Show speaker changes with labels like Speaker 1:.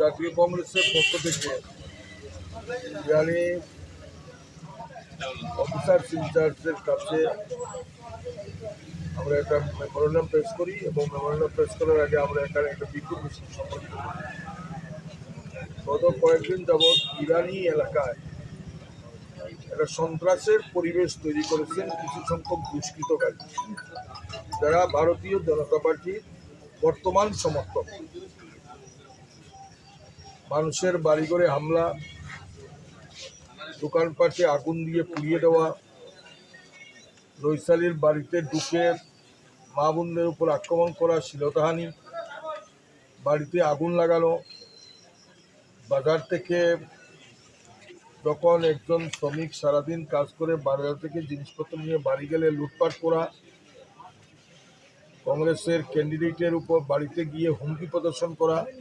Speaker 1: জাতীয় কংগ্রেসের পক্ষ থেকে ইরানি অফিসার ইনচার্জের কাছে আমরা একটা মেমোরেন্ডাম পেশ করি এবং মেমোরেন্ডাম পেশ করার আগে আমরা এখানে একটা বিক্ষোভ মিছিল করি। গত কয়েকদিন যাবৎ ইরানি এলাকায় একটা সন্ত্রাসের পরিবেশ তৈরি করেছেন কিছু সংখ্যক দুষ্কৃতকারী যারা ভারতীয় জনতা পার্টির বর্তমান সমর্থক মানুষের বাড়ি করে হামলা, দোকানপাটে আগুন দিয়ে পুড়িয়ে দেওয়া নৈশালীর বাড়িতে ঢুকে মা বোনদের উপর আক্রমণ করা, শিলতাহানি, বাড়িতে আগুন লাগানো, বাজার থেকে যখন একজন শ্রমিক সারাদিন কাজ করে বাজার থেকে জিনিসপত্র নিয়ে বাড়ি গেলে, লুটপাট করা, কংগ্রেসের ক্যান্ডিডেটের উপর বাড়িতে গিয়ে হুমকি প্রদর্শন করা